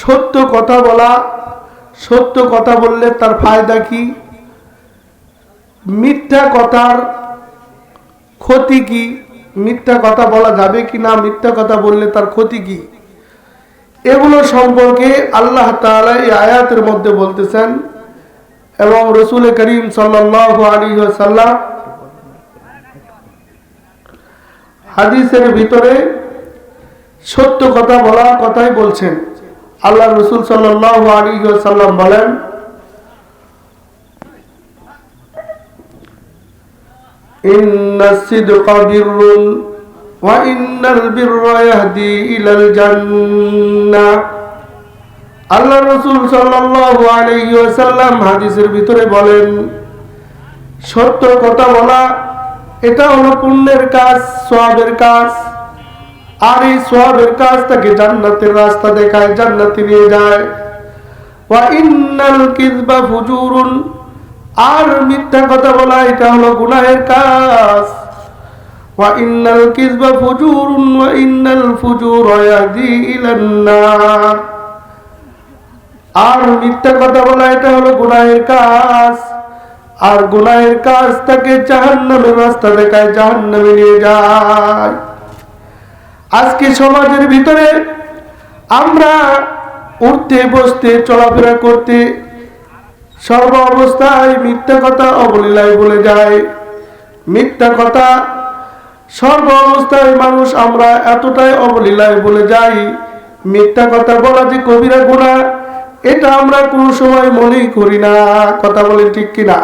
সত্য কথা বলা, সত্য কথা বললে তার ফায়দা কি? মিথ্যা কথার ক্ষতি কি? মিথ্যা কথা বলা যাবে কি না? মিথ্যা কথা বললে তার ক্ষতি কি? এগুলো সম্পর্কে আল্লাহ তাআলা এই আয়াতের মধ্যে বলতেছেন এবং রসুল করিম সাল্লাল্লাহু আলাইহি ওয়াসাল্লাম হাদিসের ভিতরে সত্য কথা বলার কথাই বলছেন। আল্লাহ রসুল সাল্লাল্লাহু আলাইহি ওয়াসাল্লাম বলেন إن الصدق بر وإن البر يهدي إلى الجنة আল্লাহ রসুল সাল্লাল্লাহু আলাইহি ওয়াসাল্লাম হাদিসের ভিতরে বলেন সত্য কথা বলা এটা হলো পুণ্যের কাজ সওয়াবের কাজ আর এই সওয়াবের কাজ তাকে জান্নাতের রাস্তা দেখায় জান্নাতে নিয়ে যায়। ওয়া ইন্নাল কিযবা ফুজুরুন। আর মিথ্যা কথা বলা, এটা হলো গুনাহের কাজ। ওয়া ইন্নাল কিযবা ফুজুরুন ওয়া ইন্নাল নার আর মিথ্যা কথা বলা, এটা হলো গুনাহের কাজ। আর গুনাহের কাজ তাকে জাহান্নামের রাস্তা দেখায় জাহান্নামে নিয়ে যায়। আজকে সমাজের ভিতরে আমরা উঠতে, বসতে, চলাফেরা করতে সর্ব অবস্থায় মিথ্যা কথা অবলীলায় বলে যায় মিথ্যা কথা সর্ব অবস্থায় মানুষ আমরা এতটাই অবলীলায় বলে যাই। মিথ্যা কথা বলা যে কবিরা গুণা, এটা আমরা কোনো সময় মনেই করি না। কথা বলে ঠিক কিনা?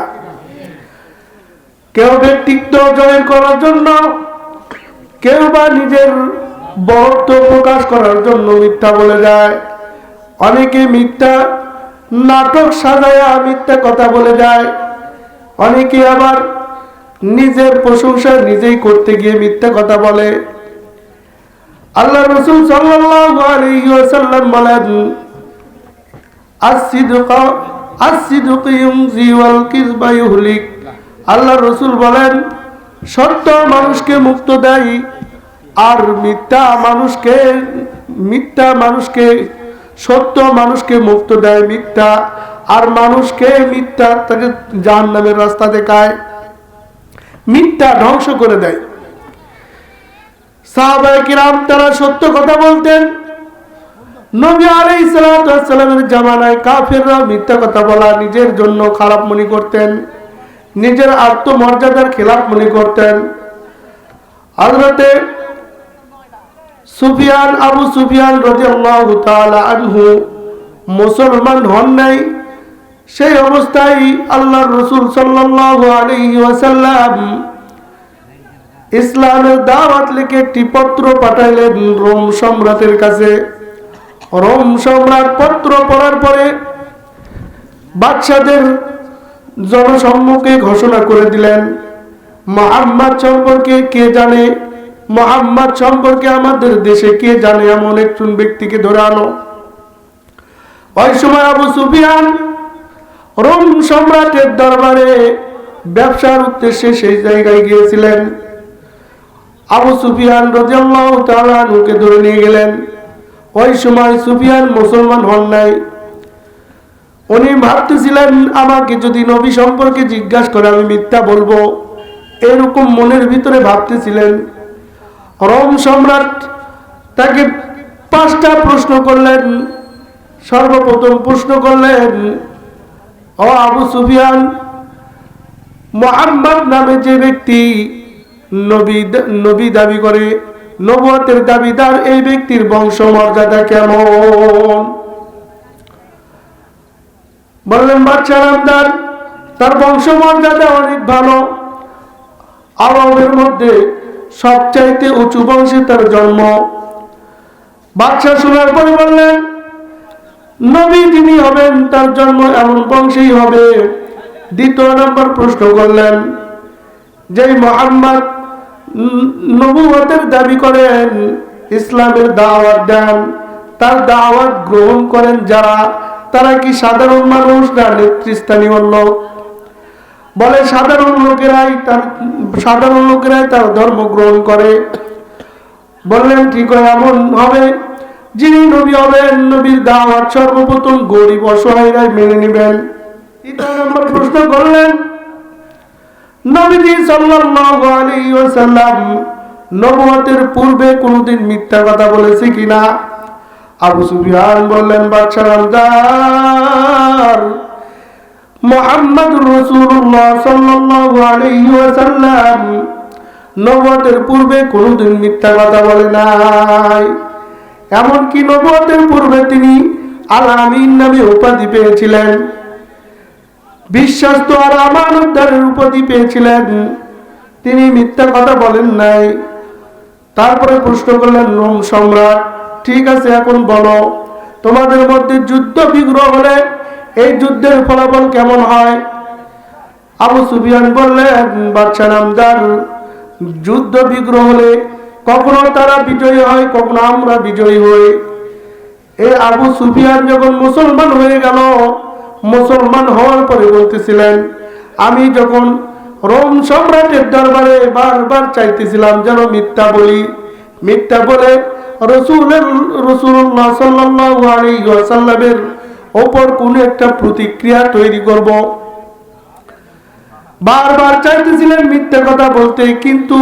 কেউ ব্যক্তিত্ব জয় করার জন্য কেউ বা নিজের বরত্ব প্রকাশ করার জন্য মিথ্যা বলে যায়। অনেকে মিথ্যা নাটক সাজায়া মিথ্যা কথা বলে যায়। অনেকে আবার নিজের প্রশংসা নিজেই করতে গিয়ে মিথ্যা কথা বলে। আল্লাহ রসুল ওয়াসাল্লাম বলেন আল্লাহ রসুল বলেন সত্য মানুষকে মুক্ত দেয় আর মিথ্যা মানুষকে মিথ্যা মানুষকে, সত্য মানুষকে মুক্ত দেয় মিথ্যা। আর মানুষকে মিথ্যা তাকে জাহান নামের রাস্তা দেখায়। মিথ্যা ধ্বংস করে দেয়। সাহাবায়ে কিরাম তারা সত্য কথা বলতেন। নবী আলাইহিস সালামের জামানায় কাফেররা মিথ্যা কথা বলা নিজের জন্য খারাপ মনে করতেন। নিজের আত্মমর্যাদার খেলাপ মনে করতেন। হযরতে সুফিয়ান আবু সুফিয়ান রাদিয়াল্লাহু তাআলা আনহু মুসলমান হন নাই। সেই অবস্থায় আল্লাহর রাসূল সাল্লাল্লাহু আলাইহি ওয়াসাল্লাম ইসলামের দাওয়াত লিখে একটি পত্র পাঠাইলেন রোম সম্রাটের কাছে। রোম সম্রাট পত্র পড়ার পরে বাদশাদের জনসম্মুখে ঘোষণা করে দিলেন, মোহাম্মদ সম্পর্কে কে জানে? মোহাম্মদ সম্পর্কে আমাদের দেশে কে জানে? এমন একজন ব্যক্তিকে ধরে আনো। ওই সময় আবু সুফিয়ান রোম সম্রাটের দরবারে ব্যবসার উদ্দেশ্যে সেই জায়গায় গিয়েছিলেন। আবু সুফিয়ান রাদিয়াল্লাহু তাআলা আনহুকে ধরে নিয়ে গেলেন। ওই সময় সুফিয়ান মুসলমান হন নাই। উনি ভাবতেছিলেন, আমাকে যদি নবী সম্পর্কে জিজ্ঞাসা করে আমি মিথ্যা বলব। এরকম মনের ভিতরে ভাবতেছিলেন। রোম সম্রাট তাকে পাঁচটা প্রশ্ন করলেন, সর্বপ্রথম প্রশ্ন করলেন, ও আবু সুফিয়ান, মোহাম্মদ নামে যে ব্যক্তি নবী নবী দাবি করে নবতের দাবিদার, এই ব্যক্তির বংশ মর্যাদা কেমন? বললেন বাচ্চা রামদার, তার বংশ মর্যাদা অনেক ভালো। আরবের মধ্যে সবচাইতে উঁচু বংশে তার জন্ম। বাচ্চা শোনার পরে বললেন, নবী যিনি হবেন, তার জন্ম এমন বংশেই হবে। দ্বিতীয় নম্বর প্রশ্ন করলেন যে মোহাম্মদ নবুয়তের দাবি করেন, ইসলামের দাওয়াত দেন, তার দাওয়াত গ্রহণ করেন যারা, তারা কি সাধারণ মানুষ না নেতৃস্থানীয় লোক? বলে, সাধারণ লোকেরাই তার, সাধারণ লোকেরাই তার ধর্ম গ্রহণ করে। বললেন, ঠিক এমন হবে। যিনি নবী হবেন, নবীর দাওয়াত সর্বপ্রথম গরিব অসহায়রাই মেনে নেবেন। প্রশ্ন করলেন, নবীজি পূর্বে কোনোদিন মিথ্যা কথা বলেছে কিনা? আবু সুফিয়ান বললেন, বাদশাহ মোহাম্মদ রসুল্লাহ সাল্লাল্লাহু আলাইহি ওয়াসাল্লাম। নবুয়তের পূর্বে কোনোদিন মিথ্যা কথা বলে নাই। এমনকি নবতের পূর্বে তিনি আল আমিন নামে উপাধি পেয়েছিলেন। বিশ্বাস তো আর আমার উদ্ধারের উপাধি পেয়েছিলেন। তিনি মিথ্যা কথা বলেন নাই। তারপরে প্রশ্ন করলেন রোম সম্রাট, ঠিক আছে, এখন বলো, তোমাদের মধ্যে যুদ্ধ বিগ্রহ হলে এই যুদ্ধের ফলাফল কেমন হয়? আবু সুফিয়ান বললেন, বাদশাহ নামদার, যুদ্ধ বিগ্রহ হলে কখনো তারা বিজয়ী হয়, কখনো আমরা বিজয়ী হই। এই আবু সুফিয়ান যখন মুসলমান হয়ে গেল, মুসলমান হওয়ার পরে বলতেছিলেন, আমি যখন রোম সম্রাটের দরবারে বারবার চাইতেছিলাম যেন মিথ্যা বলি, মিথ্যা বলে রসুলের, রসুল্লাহ সাল্লাল্লাহু আলাইহি ওয়াসাল্লামের ওপর কোন একটা প্রতিক্রিয়া তৈরি করব। বারবার চাইতেছিলেন মিথ্যা কথা বলতে, কিন্তু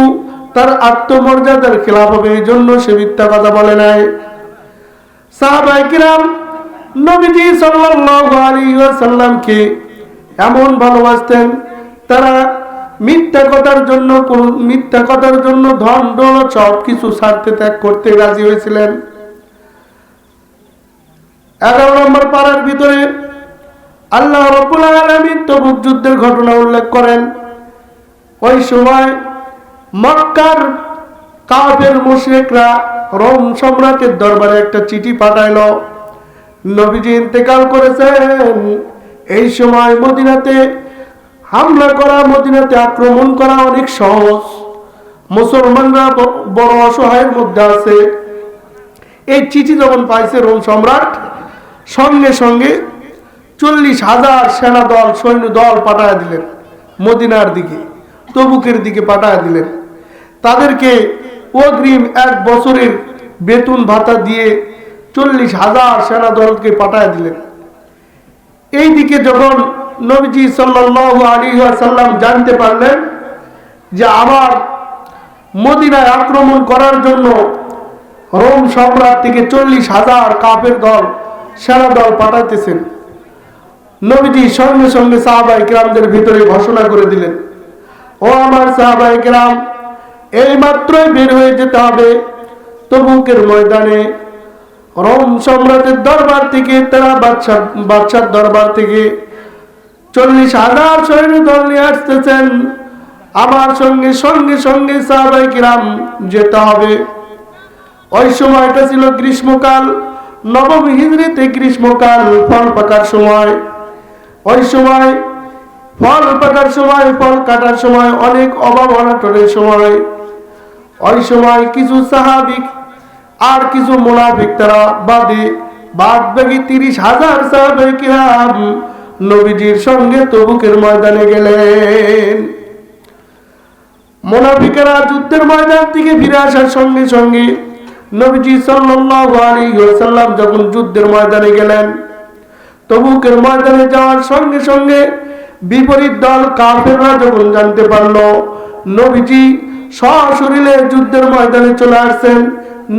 তার আত্মমর্যাদার খেলাফ হবে এই জন্য সে মিথ্যা কথা বলে নাই। নবীজি সাল্লাল্লাহু আলাইহি ওয়াসাল্লামকে এমন ভালোবাসতেন, তারা মিথ্যা কথার জন্য মিথ্যা কথার জন্য ধন দৌলত সব কিছু ছাড়তে ত্যাগ করতে রাজি হয়েছিলেন। এগারো নম্বর পাড়ার ভিতরে আল্লাহ রব্বুল আলামিন তবুক যুদ্ধের ঘটনা উল্লেখ করেন। ওই সময় মক্কার কাফের মুশরিকরা রোম সম্রাটের দরবারে একটা চিঠি পাঠাইল। নবীজি ইন্তেকাল করেছেন। এই সময় মদিনাতে হামলা করা, মদিনাতে আক্রমণ করা অনেক সহজ। মুসলমানরা বড় অসহায়ের মধ্যে আছে। এই চিঠি যখন পাইছে রোম সম্রাট সঙ্গে সঙ্গে চল্লিশ হাজার সেনা দল, সৈন্য দল পাঠায় দিলেন মদিনার দিকে, তবুকের দিকে পাঠায় দিলেন। তাদেরকে অগ্রিম এক বছরের বেতন ভাতা দিয়ে চল্লিশ হাজার সেনা দলকে পাঠায় দিলেন। এই দিকে যখন নবীজি সাল্লাল্লাহু আলাইহি ওয়াসাল্লাম জানতে পারলেন যে আবার মদিনায় আক্রমণ করার জন্য রোম সম্রাট থেকে চল্লিশ হাজার কাপের দল সেনা দল পাঠাইতেছেন। নবীজি সঙ্গে সঙ্গে সাহাবাই কিরামদের ভিতরে ঘোষণা করে দিলেন, ও আমার সাহাবাই গ্রাম এই মাত্রই বের হয়ে যেতে হবে তবুকের ময়দানে। রোম সম্রাটের দরবার থেকে, তারা বাদশা বাদশার দরবার থেকে চল্লিশ হাজার সৈন্য দল নিয়ে আসতেছেন। আমার সঙ্গে সঙ্গে সঙ্গে সাহাবাই গ্রাম যেতে হবে। ওই সময়টা ছিল গ্রীষ্মকাল। নবম হিজড়িতে গ্রীষ্মকাল ফল পাকার সময়। ওই সময় ফল পাকার সময়, ফল কাটার সময় অনেক অভাব অনাটনের সময়। ওই সময় কিছু সাহাবিক আর কিছু মোনাফিক তারা বাদে বাদ বাকি তিরিশ হাজার সাহাবিকরাম নবীজির সঙ্গে তবুকের ময়দানে গেলেন। মোনাফিকেরা যুদ্ধের ময়দান থেকে ফিরে আসার সঙ্গে সঙ্গে নবীজি ওয়াসাল্লাম যখন যুদ্ধের ময়দানে গেলেন, তবুকের ময়দানে যাওয়ার সঙ্গে সঙ্গে বিপরীত দল কাফেররা যখন জানতে পারল, নবীজি সশরীরে যুদ্ধের ময়দানে চলে আসছেন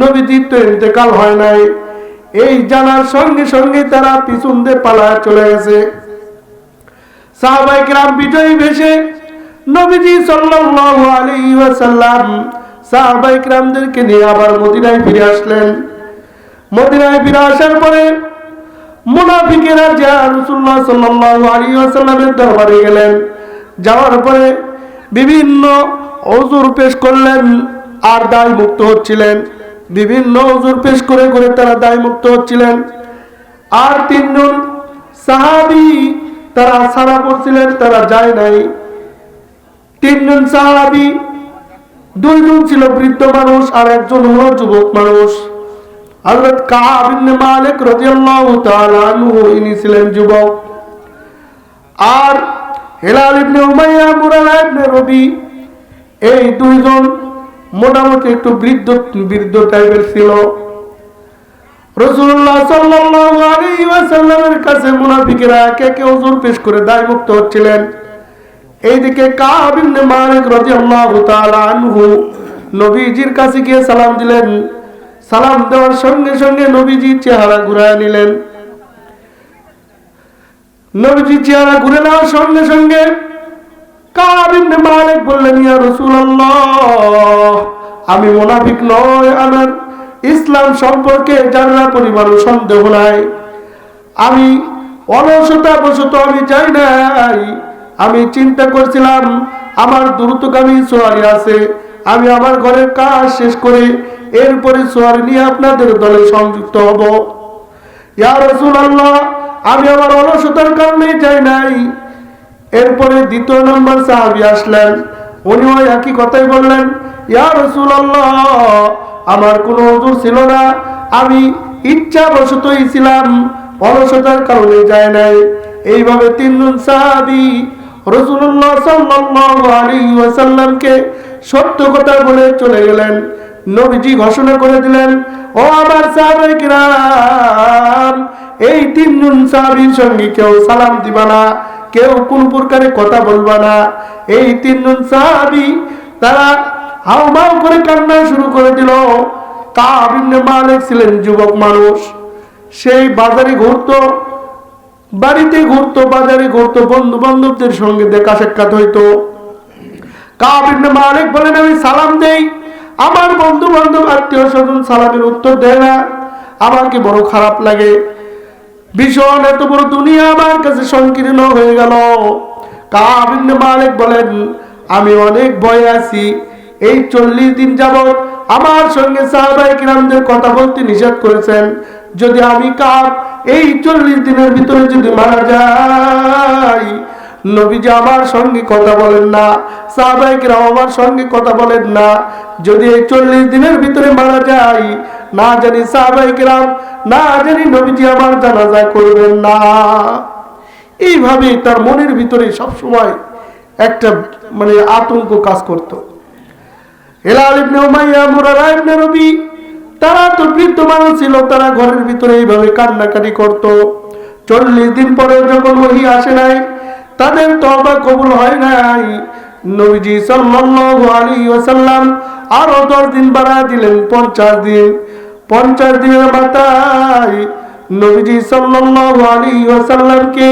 নবীজির তো ইন্তেকাল হয় নাই। এই জানার সঙ্গে সঙ্গে তারা পিছন দিয়ে পালায় চলে গেছে। সাহাবাই কিরাম বিজয়ী ভেসে নবীজি সাল্লাল্লাহু আলাইহি ওয়াসাল্লাম সাহাবাই কিরামদেরকে নিয়ে আবার মদিনায় ফিরে আসলেন। মদিনায় ফিরে আসার পরে মুনাফিকেরা যা রাসূলুল্লাহ সাল্লাল্লাহু আলাইহি ওয়াসাল্লামের দরবারে গেলেন, যাওয়ার পরে বিভিন্ন ওজুর পেশ করলেন আর দায় মুক্ত হচ্ছিলেন। বিভিন্ন ওজুর পেশ করে করে তারা দায় মুক্ত হচ্ছিলেন। আর তিনজন সাহাবি তারা সারা করছিলেন তারা যায় নাই। তিনজন সাহাবি দুইজন ছিল বৃদ্ধ মানুষ আর একজন হলো যুবক মানুষ। হযরত কাব ইবনে মালিক রাদিয়াল্লাহু তাআলা আনহু, ইনি ছিলেন যুবক। আর হেলাল ইবনে উমাইয়া, মুরালা ইবনে রবি, এই দুইজন মোটামুটি একটু বৃদ্ধ বৃদ্ধ টাইপের ছিল। রসুল্লাহ সাল্লাল্লাহু আলাইহি ওয়াসাল্লামের কাছে মুনাফিকেরা একে একে হুজুর পেশ করে দায় মুক্ত হচ্ছিলেন। এইদিকে নবীজির কাছে গিয়ে সালাম দিলেন। সালাম দেওয়ার সঙ্গে সঙ্গে নবীজি চেহারা ঘুরায় নিলেন। নবীজি চেহারা ঘুরে নেওয়ার সঙ্গে সঙ্গে মালিক বললেন, ইয়া আমি মুনাফিক নয়, আমার ইসলাম সম্পর্কে জানা পরিমাণ সন্দেহ নাই। আমি অলসতা বশত আমি চাই নাই। আমি চিন্তা করছিলাম, আমার দ্রুতগামী সোয়ারি আছে। আমি আমার ঘরের কাজ শেষ করে এরপরে সোয়ারি নিয়ে আপনাদের দলে সংযুক্ত হব। ইয়া রাসূলুল্লাহ, আমি আমার অলসতার কারণে যাই নাই। এরপরে দ্বিতীয় নম্বর সাহাবি আসলেন। উনি উনিও একই কথাই বললেন, ইয়া আল্লাহ আমার কোনো হুজুর ছিল না। আমি ইচ্ছা বশতই ছিলাম, অলসতার কারণে যায় নাই। এইভাবে তিনজন সাহাবি রসুল্লাহ সত্য কথা বলে চলে গেলেন। নবীজি ঘোষণা করে দিলেন, ও আমার এই তিনজন সাহাবীর সঙ্গে কেউ সালাম দিবা না, কেউ কোন প্রকারে কথা বলবা না। এই তিনজন সাহাবি তারা হাউমাউ করে কান্না শুরু করে দিল। ইবনে মালিক ছিলেন যুবক মানুষ। সেই বাজারে ঘুরতো বাড়িতে ঘুরতো, বাজারে ঘুরতো বন্ধু বান্ধবদের সঙ্গে দেখা সাক্ষাৎ হইতো। মালিক বলেন, আমি সালাম দেই। আমার বন্ধু বান্ধব আত্মীয় স্বজন সালামের উত্তর দেয় না। আমাকে বড় খারাপ লাগে। ভীষণ এত বড় দুনিয়া আমার কাছে সংকীর্ণ হয়ে গেল। কাব ইবনে মালিক বলেন, আমি অনেক ভয়ে আছি। এই চল্লিশ দিন যাবৎ আমার সঙ্গে সাহাবাই কিরামদের কথা বলতে নিষেধ করেছেন। যদি আমি কাব এই চল্লিশ দিনের ভিতরে যদি মারা যাই নবীজি আমার সঙ্গে কথা বলেন না সাহাবাই কিরাম আমার সঙ্গে কথা বলেন না। যদি এই চল্লিশ দিনের ভিতরে মারা যাই না জানি সাহাবাই কিরাম, না জানি নবীজি আমার জানাজা করবেন না। এইভাবে তার মনের ভিতরে সবসময় একটা মানে আতঙ্ক কাজ করতো। Hilal ibn Umayyah, Murarah ibn Rabi তারা তো বৃদ্ধ মানুষ ছিল, তারা ঘরের ভিতরে এইভাবে কান্নাকাটি করত। চল্লিশ দিন পরে যখন ওহি আসে নাই, তাদের তবা কবুল হয় নাই। নবীজি সাল্লাল্লাহু আলাইহি ওয়াসাল্লাম আরও দশ দিন বাড়া দিলেন, পঞ্চাশ দিন। পঞ্চাশ দিনের মাথায় নবীজি সাল্লাল্লাহু আলাইহি ওয়াসাল্লামকে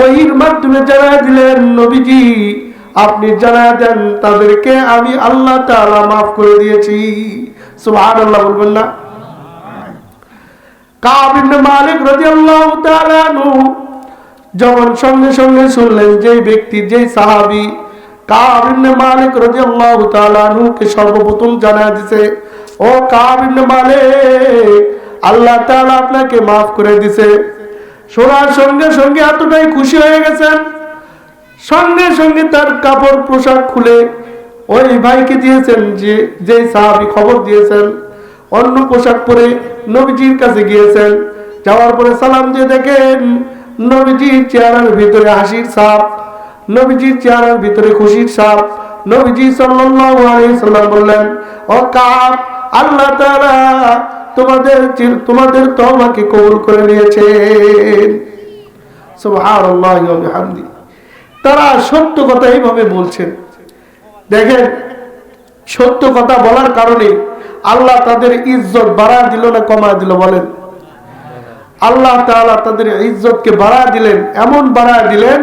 ওহির মাধ্যমে জানা দিলেন, নবীজি, আপনি জানা দেন তাদেরকে আমি আল্লাহ তাআলা মাফ করে দিয়েছি। যখন সঙ্গে সঙ্গে শুনলেন, যে ব্যক্তি, যে মালিক সর্বপ্রথম জানা দিছে, ও কাব ইবনে মালিক, আল্লাহ আপনাকে মাফ করে দিছে। শোনার সঙ্গে সঙ্গে এতটাই খুশি হয়ে গেছেন। সঙ্গে সঙ্গে তার কাপড় পোশাক খুলে ওই ভাইকে দিয়েছেন যে যে সাহাবি খবর দিয়েছেন, অন্য পোশাক পরে নবীজির কাছে গিয়েছেন, যাওয়ার পরে সালাম দিয়ে দেখেন নবীজির চেহারার ভিতরে হাসির ছাপ, নবীজির চেহারার ভিতরে খুশির ছাপ। নবীজি সাল্লাল্লাহু আলাইহি সাল্লাম বললেন, ও কাব আল্লাহ তাআলা তোমাদের তোমাদের তওবাকে কবুল করে নিয়েছেন। সুবহানাল্লাহি ওয়া বিহামদিহি তারা সত্য কথা এইভাবে বলছেন। দেখেন, সত্য কথা বলার কারণে আল্লাহ তাদের ইজ্জত বাড়া দিল না কমা দিল বলেন? আল্লাহ তাআলা তাদের ইজ্জতকে বাড়া দিলেন, এমন বাড়া দিলেন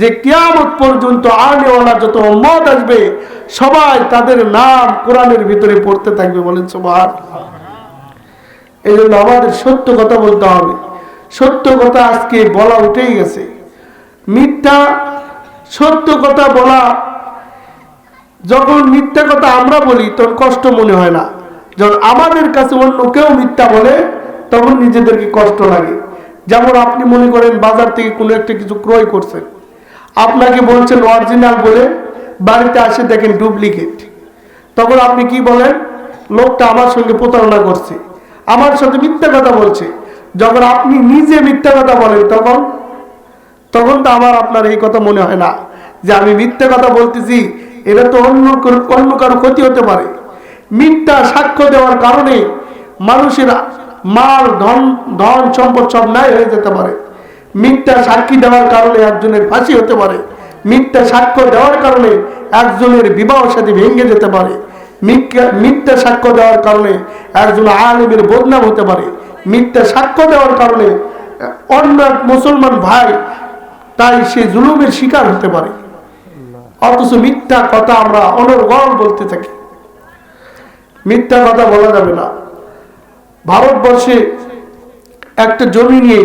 যে কিয়ামত পর্যন্ত আনেওয়ালা যত মত আসবে, সবাই তাদের নাম কোরআনের ভিতরে পড়তে থাকবে বলেন সবার এই জন্য আমাদের সত্য কথা বলতে হবে। সত্য কথা আজকে বলা উঠেই গেছে। মিথ্যা সত্য কথা বলা যখন মিথ্যা কথা আমরা বলি, তখন কষ্ট মনে হয় না। যখন আমাদের কাছে অন্য কেউ মিথ্যা বলে, তখন নিজেদেরকে কষ্ট লাগে। যেমন আপনি মনে করেন বাজার থেকে কোনো একটা কিছু ক্রয় করছেন। আপনাকে বলছেন অরিজিনাল বলে, বাড়িতে আসে দেখেন ডুপ্লিকেট তখন আপনি কি বলেন? লোকটা আমার সঙ্গে প্রতারণা করছে। আমার সাথে মিথ্যা কথা বলছে। যখন আপনি নিজে মিথ্যা কথা বলেন, তখন তখন তো আমার আপনার এই কথা মনে হয় না যে আমি মিথ্যা কথা বলতেছি। এটা তো অন্য অন্য কারও ক্ষতি হতে পারে। মিথ্যা সাক্ষ্য দেওয়ার কারণে মানুষের মাল, ধন ধন সম্পদ সব নাই হয়ে যেতে পারে। মিথ্যা সাক্ষী দেওয়ার কারণে একজনের ফাঁসি হতে পারে। মিথ্যা সাক্ষ্য দেওয়ার কারণে একজনের বিবাহ সাথে ভেঙে যেতে পারে। মিথ্যা সাক্ষ্য দেওয়ার কারণে একজন আলিমের বদনাম হতে পারে। মিথ্যা সাক্ষ্য দেওয়ার কারণে অন্য মুসলমান ভাই, তাই সে জুলুমের শিকার হতে পারে। অথচ মিথ্যা কথা আমরা অনর্গল বলতে থাকি। মিথ্যা কথা বলা যাবে না। ভারতবর্ষে একটা জমি নিয়ে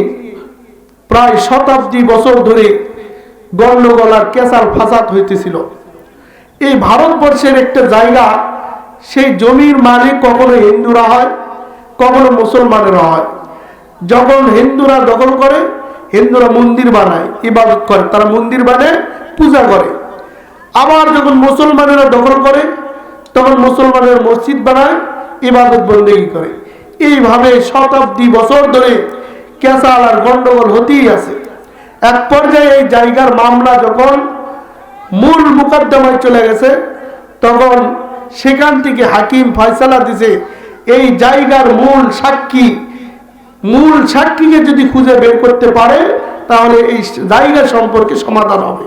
প্রায় শতাব্দী বছর ধরে গন্ডগোলার কেসাল ফাসাদ হইতেছিল। এই ভারতবর্ষের একটা জায়গা, সেই জমির মালিক কখনো হিন্দুরা হয়, কখনো মুসলমানেরা হয়। যখন হিন্দুরা দখল করে, হিন্দুরা মন্দির বানায়, ইবাদত করে, তারা মন্দির বানায়, পূজা করে। আবার যখন মুসলমানেরা দখল করে, তখন মুসলমানের মসজিদ বানায়, ইবাদত বন্দেগি করে। এইভাবে শতাব্দী বছর ধরে কেসাল আর গন্ডগোল হতেই আছে। এক পর্যায়ে এই জায়গার মামলা যখন মূল মুকদ্দমায় চলে গেছে, তখন সেখান থেকে হাকিম ফয়সালা দিছে, এই জায়গার মূল সাক্ষী, মূল সাক্ষীকে যদি খুঁজে বের করতে পারে, তাহলে এই জায়গা সম্পর্কে সমাধান হবে।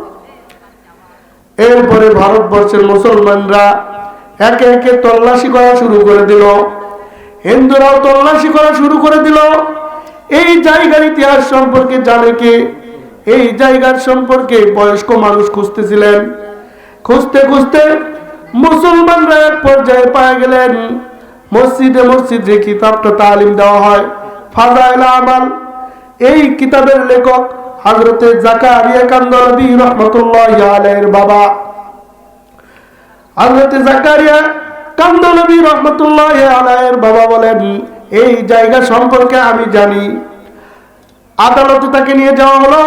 এরপরে ভারতবর্ষের মুসলমানরা একে একে তল্লাশি করা শুরু করে দিল। হিন্দুরাও তল্লাশি করা শুরু করে দিল। এই জায়গার ইতিহাস সম্পর্কে জানে কে? এই জায়গার সম্পর্কে বয়স্ক মানুষ খুঁজতেছিলেন। খুঁজতে খুঁজতে মুসলমানরা এক পর্যায়ে পায়ে গেলেন। মসজিদে মসজিদে কিতাবটা তালিম দেওয়া হয়, ফাজাইল আমাল। এই কিতাবের লেখক হজরতে জাকারিয়া রহমতুল্লাহ বাবা। জাকারিয়া কান্দলবি রহমতুল্লাহ বাবা বলেন, এই জায়গা সম্পর্কে আমি জানি। আদালতে তাকে নিয়ে যাওয়া হলো।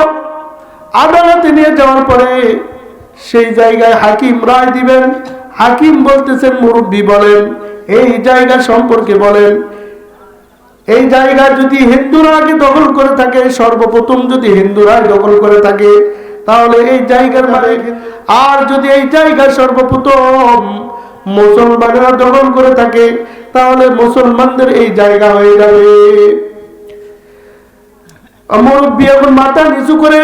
আদালতে নিয়ে যাওয়ার পরে সেই জায়গায় হাকিম রায় দিবেন। হাকিম বলতেছেন মুরব্বী বলেন, এই জায়গা সম্পর্কে বলেন। এই জায়গা যদি হিন্দুরা আগে দখল করে থাকে, সর্বপ্রথম যদি হিন্দুরা দখল করে থাকে, তাহলে এই জায়গার মালিক আর যদি এই জায়গা সর্বপ্রথম মুসলমানেরা দখল করে থাকে, তাহলে মুসলমানদের এই জায়গা হয়ে যাবে। মুরব্বী এখন মাথা নিচু করে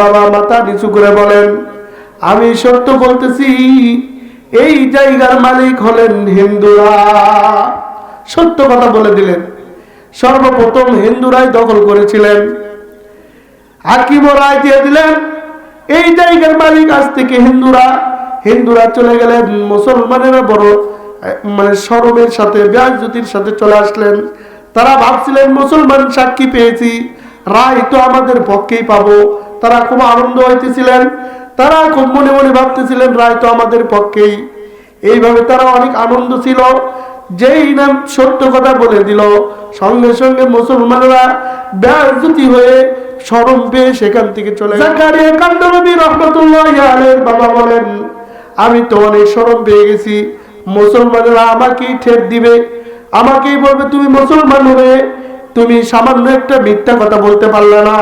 বাবা মাথা নিচু করে বলেন, আমি সত্য বলতেছি এই জায়গার মালিক হলেন হিন্দুরা। সত্য কথা বলে দিলেন। সর্বপ্রথম হিন্দুরাই দখল করেছিলেন। হাকিম রায় দিয়ে দিলেন, এই জায়গার মালিক আজ থেকে হিন্দুরা। হিন্দুরা চলে গেলেন, মুসলমানেরা বড় মানে সরমের সাথে ব্যাসজ্যোতির সাথে চলে আসলেন। তারা ভাবছিলেন, মুসলমান সাক্ষী পেয়েছি, রায় তো আমাদের পক্ষেই পাবো। তারা খুব আনন্দ হইতেছিলেন। তারা খুব মনে মনে ভাবতেছিলেন, রায় তো আমাদের পক্ষেই। এইভাবে তারা অনেক আনন্দ ছিল। যেই নাম সত্য কথা বলে দিল, সঙ্গে সঙ্গে মুসলমানরা ব্যাসজ্যোতি হয়ে সরম পেয়ে সেখান থেকে চলে জাকারিয়া রহমতুল্লাহ বাবা বলেন, আমি তো অনেক সরম পেয়ে গেছি। মুসলমানরা আমাকেই ঠেট দিবে। আমাকেই বলবে, তুমি মুসলমান হবে। তুমি সামান্য একটা মিথ্যা কথা বলতে পারলে না।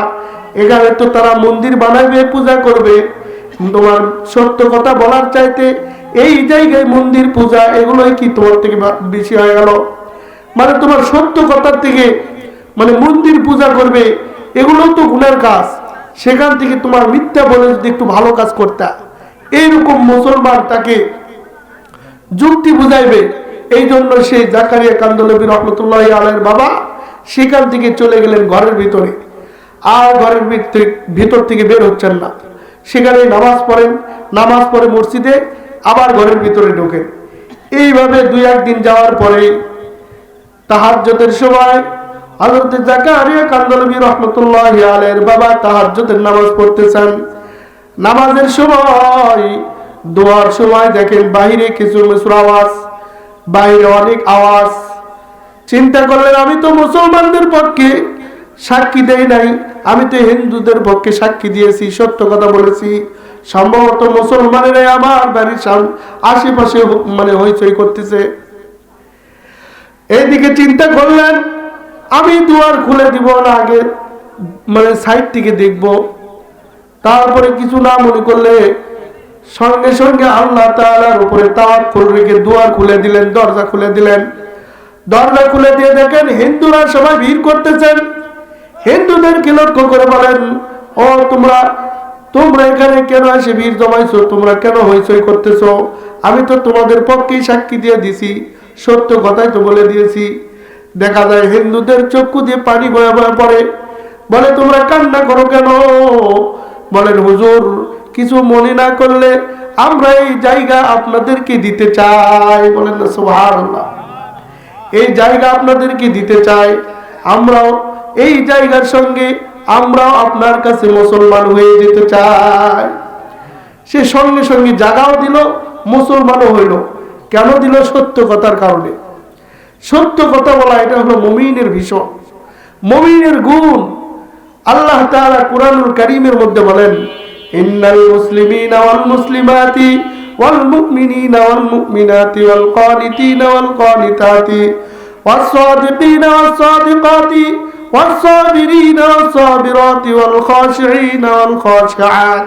এখানে তো তারা মন্দির বানাবে পূজা করবে। তোমার সত্য কথা বলার চাইতে এই জায়গায় মন্দির, পূজা, এগুলোই কি তোমার থেকে বেশি হয়ে গেল? মানে তোমার সত্য কথার থেকে মানে মন্দির পূজা করবে এগুলো তো গুণের কাজ। সেখান থেকে তোমার মিথ্যা বলে যদি একটু ভালো কাজ করতে, এইরকম মুসলমান তাকে যুক্তি বুঝাইবে। এই জন্য সে জাকারিয়া কান্দলবী রহমতুল্লাহ আলের বাবা সেখান থেকে চলে গেলেন ঘরের ভিতরে। আর ঘরের ভিতরে থেকে বের হচ্ছেন না। সেখানে নামাজ পড়েন, নামাজ পড়ে মসজিদে আবার ঘরের ভিতরে ঢোকেন। এইভাবে দুই একদিন যাওয়ার পরে তাহাজ্জতের সময় হযরত জাকারিয়া কান্দলবী রহমতুল্লাহ আলের বাবা তাহাজ্জতের নামাজ পড়তেছেন। নামাজের সময়, দোয়ার সময় দেখেন বাহিরে কিছু মিশ্র আওয়াজ বাইরে অনেক আওয়াজ। চিন্তা করলেন, আমি তো মুসলমানদের পক্ষে সাক্ষী দেই নাই। আমি তো হিন্দুদের পক্ষে সাক্ষী দিয়েছি, সত্য কথা বলেছি। সম্ভবত মুসলমানেরাই আমার বাড়ির আশেপাশে মানে হইচই করতেছে। এইদিকে চিন্তা করলেন, আমি দুয়ার খুলে দিব না আগে মানে সাইড থেকে দেখব। তারপরে কিছু না মনে করলে সঙ্গে সঙ্গে আল্লাহ তাআলার উপরে তাওয়াক্কুল রেখে দুয়ার খুলে দিলেন, দরজা খুলে দিলেন। দরজা খুলে দিয়ে দেখেন হিন্দুরা সবাই ভিড় করতেছেন। হিন্দুদেরকে লক্ষ্য করে বলেন, ও, তোমরা তোমরা এখানে কেন এসে ভিড় জমাইছো? তোমরা কেন হইচই করতেছো? আমি তো তোমাদের পক্ষেই সাক্ষী দিয়ে দিছি। সত্য কথাই তো বলে দিয়েছি। দেখা যায় হিন্দুদের চক্ষু দিয়ে পানি বয়া বয়া পড়ে। বলে, তোমরা কান্না করো কেন? বলেন, হুজুর, কিছু মনে না করলে আমরা এই জায়গা আপনাদেরকে দিতে চাই। বলেন না, সুবহানাল্লাহ। এই জায়গা আপনাদেরকে দিতে চাই। আমরাও এই জায়গার সঙ্গে আমরাও আপনার কাছে মুসলমান হয়ে যেতে চাই। সে সঙ্গে সঙ্গে জাগাও দিল, মুসলমানও হইল। কেন দিল? সত্য কথার কারণে। সত্য কথা বলা, এটা হলো মমিনের ভীষণ। মমিনের গুণ। আল্লাহ তাআলা কুরআনুল কারীমের মধ্যে বলেন, ইন্নাল মুসলিমিনা ওয়াল মুসলিমাতি ওয়াল মুমিনিনা ওয়াল মুমিনাতি ওয়াল কানিতিনা ওয়াল কানিতাতি ওয়াস সাদিকিনা ওয়াস সাদিকাতি والصابرين والصابرات والخاشعين والخاشعات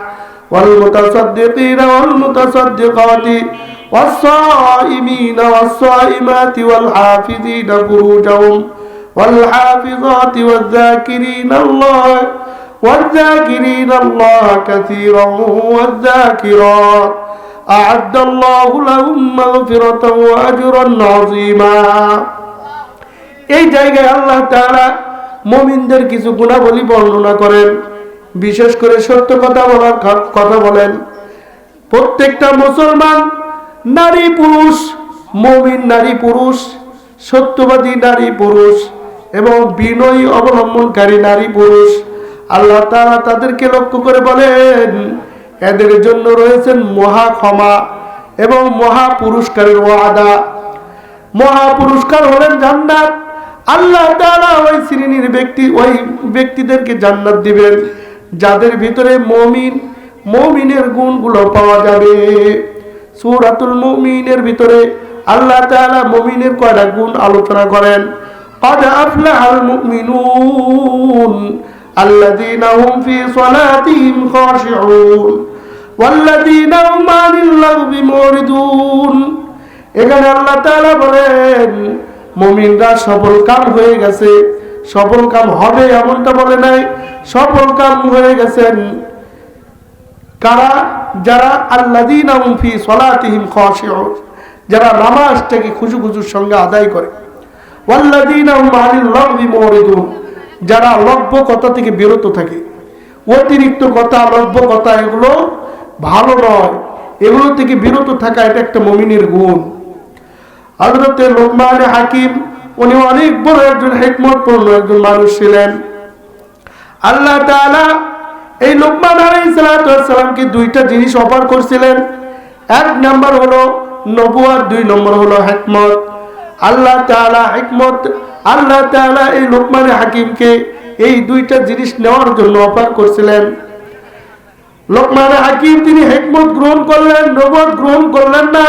والمتصدقين والمتصدقات والصائمين والصائمات والحافظين فروجهم والحافظات والذاكرين الله والذاكرين الله كثيرا والذاكرات أعد الله لهم مغفرة وأجرا عظيما এই জায়গায় আল্লাহ তাআলা মুমিনদের কিছু গুণাবলী বর্ণনা করেন। বিশেষ করে সত্য কথা বলার কথা বলেন। প্রত্যেকটা মুসলমান নারী পুরুষ, মমিন নারী পুরুষ, সত্যবাদী নারী পুরুষ এবং বিনয়ী অবলম্বনকারী নারী পুরুষ। আল্লাহ তারা তাদেরকে লক্ষ্য করে বলেন, এদের জন্য রয়েছেন মহা ক্ষমা এবং মহা পুরস্কারের ওয়াদা। মহা পুরস্কার হলেন জান্নাত। আল্লাহ তাআলা ওই শ্রেণীর ব্যক্তি ওই ব্যক্তিদেরকে জান্নাত দিবেন যাদের ভিতরে মমিন মমিনের গুণগুলো পাওয়া যাবে সূরাতুল মুমিনের ভিতরে আল্লাহ তাআলা মমিনের কয়টা গুণ আলোচনা করেন قد أفلح المؤمنون الذين هم في صلاتهم خاشعون والذين هم عن اللغو معرضون এখানে আল্লাহ তাআলা বলেন মুমিনরা সফল কাম হয়ে গেছে। সফল কাম হবে এমনটা বলে নাই। সফল কাম হয়ে গেছেন। কারা? যারা আল্লাযীনা হুম ফি সলাতিহিম খাশিউন। যারা নামাজটাকে খুশু খুশুর সঙ্গে আদায় করে। ওয়াল্লাযীনা হুম আনিল লাগবি মুরিদুন যারা লভ্য কথা থেকে বিরত থাকে। অতিরিক্ত কথা লভ্য কথা এগুলো ভালো নয়। এগুলো থেকে বিরত থাকা এটা একটা মমিনের গুণ। হজরতে লোকমান হাকিম, উনি অনেক বড় একজন হেকমত হেকমতপূর্ণ একজন মানুষ ছিলেন। আল্লাহ তাআলা এই লোকমান আলাইহিস সালামকে দুইটা জিনিস অফার করছিলেন। এক নাম্বার হলো নবুয়ার, দুই নম্বর হলো হেকমত। আল্লাহ তাআলা হেকমত, আল্লাহ তাআলা এই লোকমান হাকিমকে এই দুইটা জিনিস নেওয়ার জন্য অফার করছিলেন। লোকমান হাকিম, তিনি হেকমত গ্রহণ করলেন, নবুয়ত গ্রহণ করলেন না।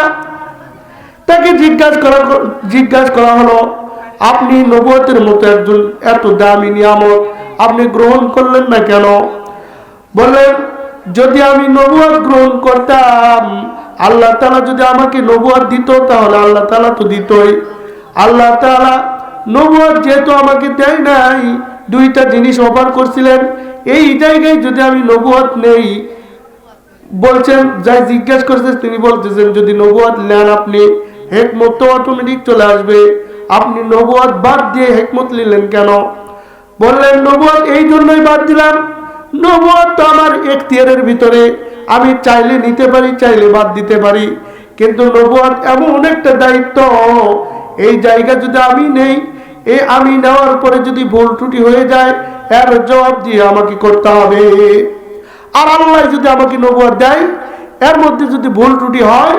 তাকে জিজ্ঞাসা করা জিজ্ঞাসা করা হলো, আপনি নবুয়তের মতো একজন এত দামি নিয়ামত আপনি গ্রহণ করলেন না কেন? বললেন যদি আমি নবুয়ত গ্রহণ করতাম, আল্লাহ তাআলা যদি আমাকে নবুয়ত দিত, তাহলে আল্লাহ তালা তো দিতই। আল্লাহ তাআলা নবুয়ত যেহেতু আমাকে দেয় নাই, দুইটা জিনিস অফার করছিলেন। এই জায়গায় যদি আমি নবুয়ত নেই, বলছেন, যাই জিজ্ঞেস করছে, তিনি বলতেছেন, যদি নবুয়াদ নেন আপনি হেকমত তো অটোমেটিক চলে আসবে। আপনি নবুয়াদ বাদ দিয়ে হেকমত নিলেন কেন? বললেন, নবুয়াদ এই জন্যই বাদ দিলাম। নবুয়াদ তো আমার এখতিয়ারের ভিতরে। আমি চাইলে নিতে পারি, চাইলে বাদ দিতে পারি। কিন্তু নবুয়াদ এমন একটা দায়িত্ব। এই জায়গা যদি আমি নেই, এ আমি নেওয়ার পরে যদি ভুল ত্রুটি হয়ে যায়, এর জবাব দিয়ে আমাকে করতে হবে। আর আল্লাহ যদি আমাকে নবুয়াদ দেয়, এর মধ্যে যদি ভুল ত্রুটি হয়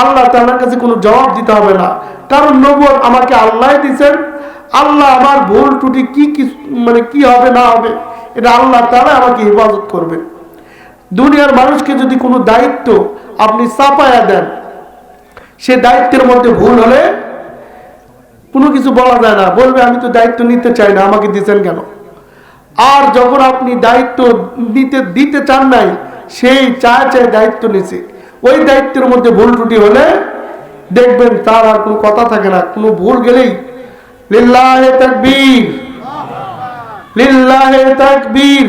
আল্লাহ তাআলার কাছে কোনো জবাব দিতে হবে না। কারণ নবুয়াদ আমাকে আল্লাহ দিছেন আল্লাহ আমার ভুল, ত্রুটি কি কি মানে কি হবে, না হবে, এটা আল্লাহ তাআলা আমাকে হেফাজত করবেন দুনিয়ার মানুষকে যদি কোনো দায়িত্ব আপনি চাপায়া দেন, সে দায়িত্বের মধ্যে ভুল হলে কোনো কিছু বলা যায় না। বলবে, আমি তো দায়িত্ব নিতে চাই না, আমাকে দিচ্ছেন কেন? আর যখন আপনি দায়িত্ব দিতে দিতে চান নাই, সেই চায় চায় দায়িত্ব নিছে। ওই দায়িত্বের মধ্যে ভুল ত্রুটি হলে দেখবেন তার আর কোনো কথা থাকে না, কোনো ভুল গেলেই লিল্লাহে তাকবীর। লিল্লাহে তাকবীর।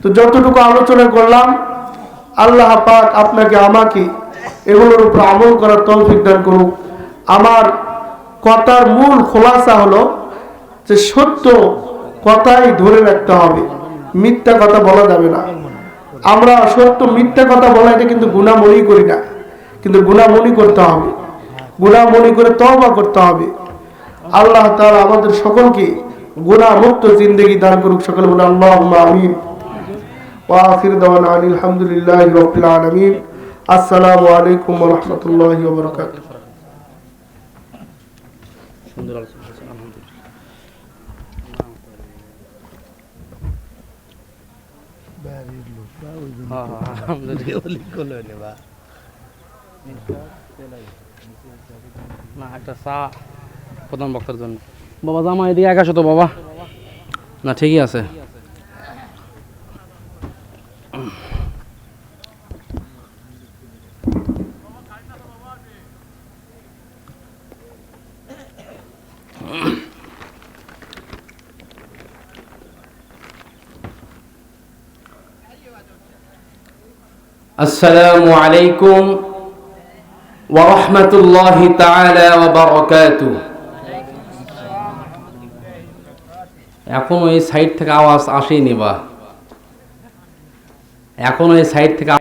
তো যতটুকু আলোচনা করলাম, আল্লাহ পাক আপনাকে, আমাকে এগুলোর উপর আমল করার তৌফিক দান করুক। আমার কথার মূল খোলাসা হলো যে সত্য কথাই ধরে রাখতে হবে, মিথ্যা কথা বলা যাবে না। আমরা সত্য মিথ্যা কথা বলা এটা কিন্তু গুণামণি করি না। কিন্তু গুণামণি করতে হবে। গুণামণি করে তবা করতে হবে। আল্লাহ তার আমাদের সকলকে গুণামুক্ত জিন্দগি দান করুক। সকল বলে আল্লাহ আমিন। ওয়াফির দাওয়ান আলহামদুলিল্লাহ রবিল আলমিন। আসসালামু আলাইকুম রহমতুল্লাহ বরকাত সুন্দর হ্যাঁ, হ্যাঁ, আলহামদুলিল্লাহ। না একটা চা প্রধান বক্তার জন্য। বাবা জামা এদিকে আকাশ তো বাবা। না ঠিকই আছে। আসসালামু আলাইকুম ওয়া রাহমাতুল্লাহি তাআলা ওয়া বারাকাতুহু। এখন ওই সাইড থেকে আওয়াজ আসেনি বা? এখন ওই সাইড থেকে